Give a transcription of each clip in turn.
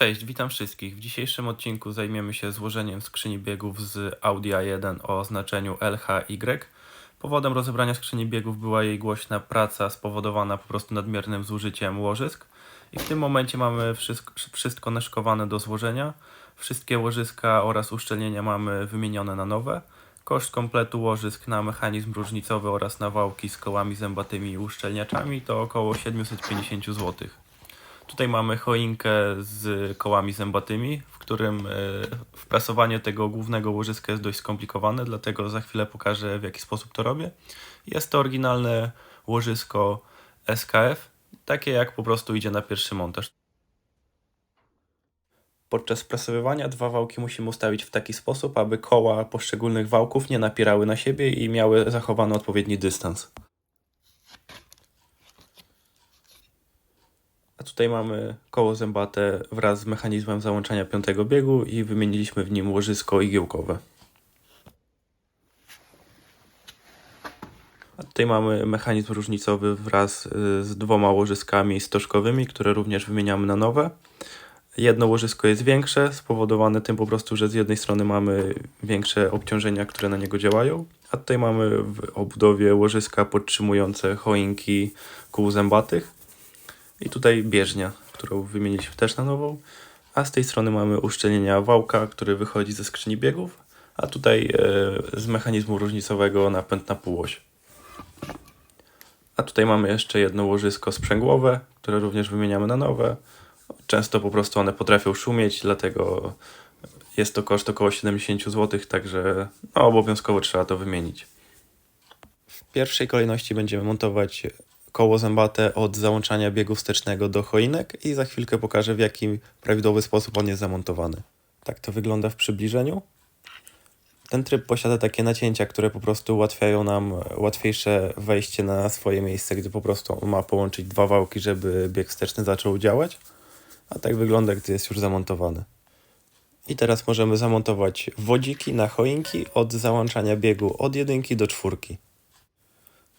Cześć, witam wszystkich. W dzisiejszym odcinku zajmiemy się złożeniem skrzyni biegów z Audi A1 o znaczeniu LHY. Powodem rozebrania skrzyni biegów była jej głośna praca spowodowana po prostu nadmiernym zużyciem łożysk. I w tym momencie mamy wszystko, wszystko naszkowane do złożenia. Wszystkie łożyska oraz uszczelnienia mamy wymienione na nowe. Koszt kompletu łożysk na mechanizm różnicowy oraz na wałki z kołami zębatymi i uszczelniaczami to około 750 zł. Tutaj mamy choinkę z kołami zębatymi, w którym e, wprasowanie tego głównego łożyska jest dość skomplikowane, dlatego za chwilę pokażę w jaki sposób to robię. Jest to oryginalne łożysko SKF, takie jak po prostu idzie na pierwszy montaż. Podczas wprasowywania dwa wałki musimy ustawić w taki sposób, aby koła poszczególnych wałków nie napierały na siebie i miały zachowany odpowiedni dystans. A tutaj mamy koło zębate wraz z mechanizmem załączania piątego biegu i wymieniliśmy w nim łożysko igiełkowe. A tutaj mamy mechanizm różnicowy wraz y, z dwoma łożyskami stożkowymi, które również wymieniamy na nowe. Jedno łożysko jest większe, spowodowane tym po prostu, że z jednej strony mamy większe obciążenia, które na niego działają, a tutaj mamy w obudowie łożyska podtrzymujące choinki kół zębatych. I tutaj bieżnia, którą wymieniliśmy też na nową. A z tej strony mamy uszczelnienia wałka, który wychodzi ze skrzyni biegów, a tutaj e, z mechanizmu różnicowego napęd na półoś. A tutaj mamy jeszcze jedno łożysko sprzęgłowe, które również wymieniamy na nowe. Często po prostu one potrafią szumieć, dlatego jest to koszt około 70 zł, także no, obowiązkowo trzeba to wymienić. W pierwszej kolejności będziemy montować koło zębate od załączania biegu wstecznego do choinek i za chwilkę pokażę w jaki prawidłowy sposób on jest zamontowany. Tak to wygląda w przybliżeniu. Ten tryb posiada takie nacięcia, które po prostu ułatwiają nam łatwiejsze wejście na swoje miejsce, gdy po prostu ma połączyć dwa wałki, żeby bieg wsteczny zaczął działać. A tak wygląda, gdy jest już zamontowany. I teraz możemy zamontować wodziki na choinki od załączania biegu od jedynki do czwórki.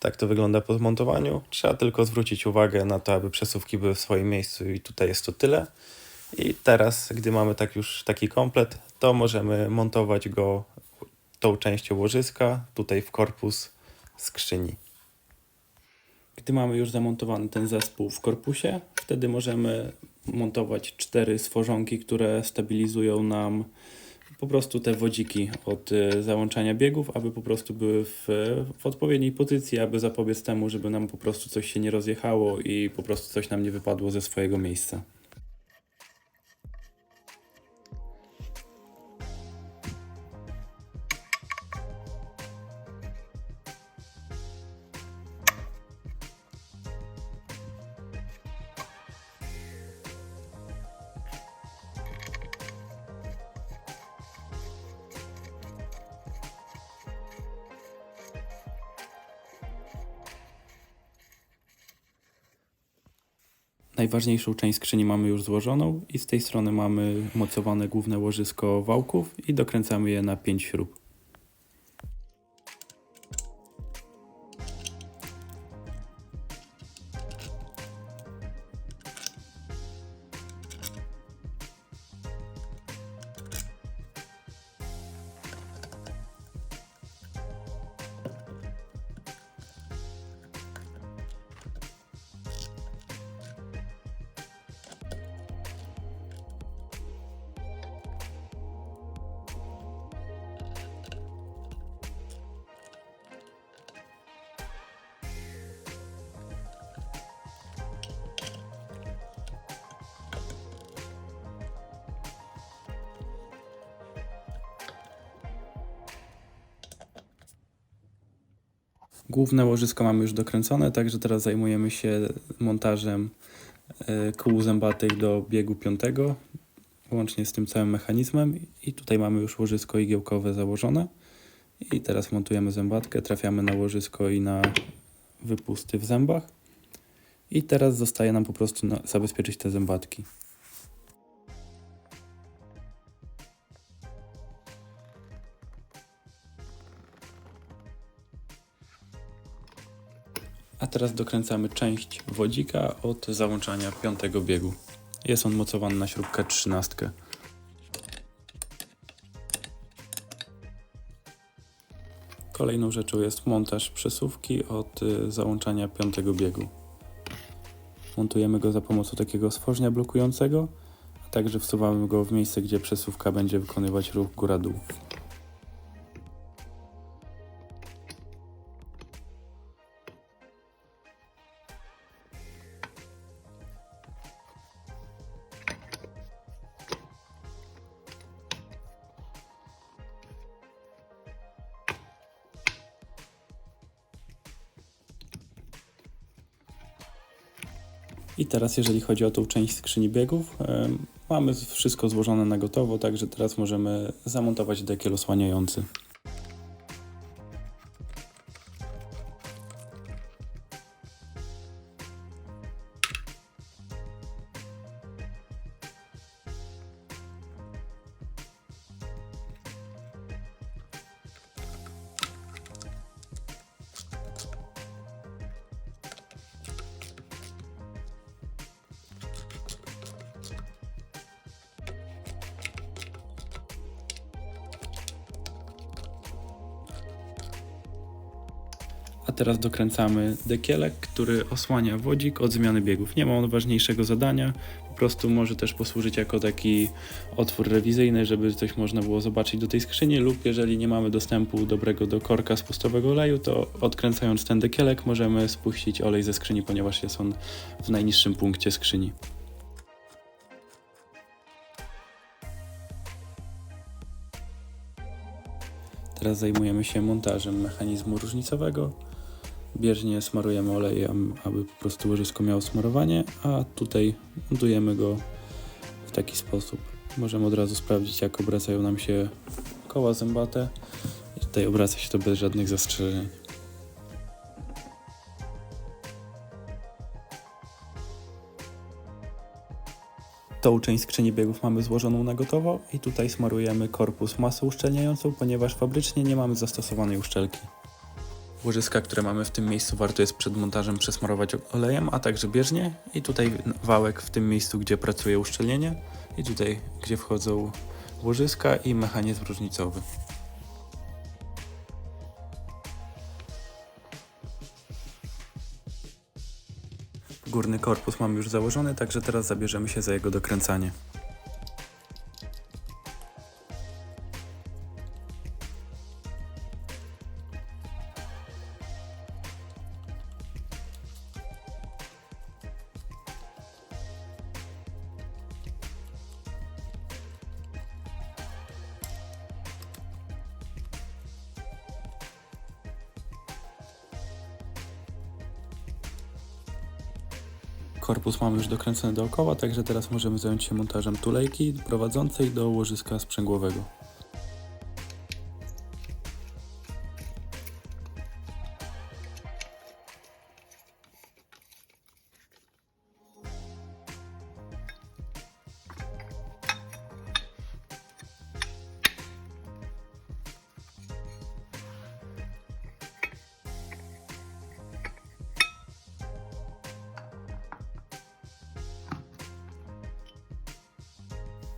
Tak to wygląda po zmontowaniu. Trzeba tylko zwrócić uwagę na to, aby przesuwki były w swoim miejscu i tutaj jest to tyle. I teraz, gdy mamy tak już taki komplet, to możemy montować go tą częścią łożyska, tutaj w korpus skrzyni. Gdy mamy już zamontowany ten zespół w korpusie, wtedy możemy montować cztery stworzonki, które stabilizują nam po prostu te wodziki od y, załączania biegów, aby po prostu były w, w odpowiedniej pozycji, aby zapobiec temu, żeby nam po prostu coś się nie rozjechało i po prostu coś nam nie wypadło ze swojego miejsca. Najważniejszą część skrzyni mamy już złożoną i z tej strony mamy mocowane główne łożysko wałków i dokręcamy je na 5 śrub. Główne łożysko mamy już dokręcone, także teraz zajmujemy się montażem e, kół zębatych do biegu piątego, łącznie z tym całym mechanizmem. I tutaj mamy już łożysko igiełkowe założone. I teraz montujemy zębatkę, trafiamy na łożysko i na wypusty w zębach. I teraz zostaje nam po prostu zabezpieczyć te zębatki. A teraz dokręcamy część wodzika od załączania piątego biegu. Jest on mocowany na śrubkę 13. Kolejną rzeczą jest montaż przesuwki od y, załączania piątego biegu. Montujemy go za pomocą takiego stworzenia blokującego, a także wsuwamy go w miejsce, gdzie przesuwka będzie wykonywać ruch góra-dół. I teraz jeżeli chodzi o tą część skrzyni biegów, mamy wszystko złożone na gotowo, także teraz możemy zamontować dekiel osłaniający. A teraz dokręcamy dekielek, który osłania wodzik od zmiany biegów. Nie ma on ważniejszego zadania, po prostu może też posłużyć jako taki otwór rewizyjny, żeby coś można było zobaczyć do tej skrzyni lub jeżeli nie mamy dostępu dobrego do korka spustowego oleju, to odkręcając ten dekielek możemy spuścić olej ze skrzyni, ponieważ jest on w najniższym punkcie skrzyni. Teraz zajmujemy się montażem mechanizmu różnicowego. Bieżnie smarujemy olejem, aby po prostu łożysko miało smarowanie, a tutaj montujemy go w taki sposób. Możemy od razu sprawdzić, jak obracają nam się koła zębate. I tutaj obraca się to bez żadnych zastrzeżeń. Tą część skrzyni biegów mamy złożoną na gotowo i tutaj smarujemy korpus masą uszczelniającą, ponieważ fabrycznie nie mamy zastosowanej uszczelki. Łożyska, które mamy w tym miejscu, warto jest przed montażem przesmarować olejem, a także bieżnie. I tutaj wałek w tym miejscu, gdzie pracuje uszczelnienie. I tutaj, gdzie wchodzą łożyska i mechanizm różnicowy. Górny korpus mamy już założony, także teraz zabierzemy się za jego dokręcanie. Korpus mamy już dokręcony dookoła, także teraz możemy zająć się montażem tulejki prowadzącej do łożyska sprzęgłowego.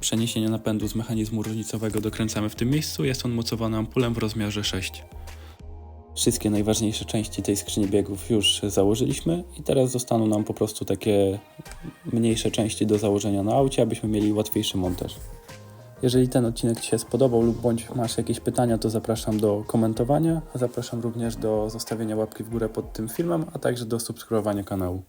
Przeniesienie napędu z mechanizmu różnicowego dokręcamy w tym miejscu. Jest on mocowany ampulem w rozmiarze 6. Wszystkie najważniejsze części tej skrzyni biegów już założyliśmy i teraz zostaną nam po prostu takie mniejsze części do założenia na aucie, abyśmy mieli łatwiejszy montaż. Jeżeli ten odcinek Ci się spodobał lub bądź masz jakieś pytania, to zapraszam do komentowania, zapraszam również do zostawienia łapki w górę pod tym filmem, a także do subskrybowania kanału.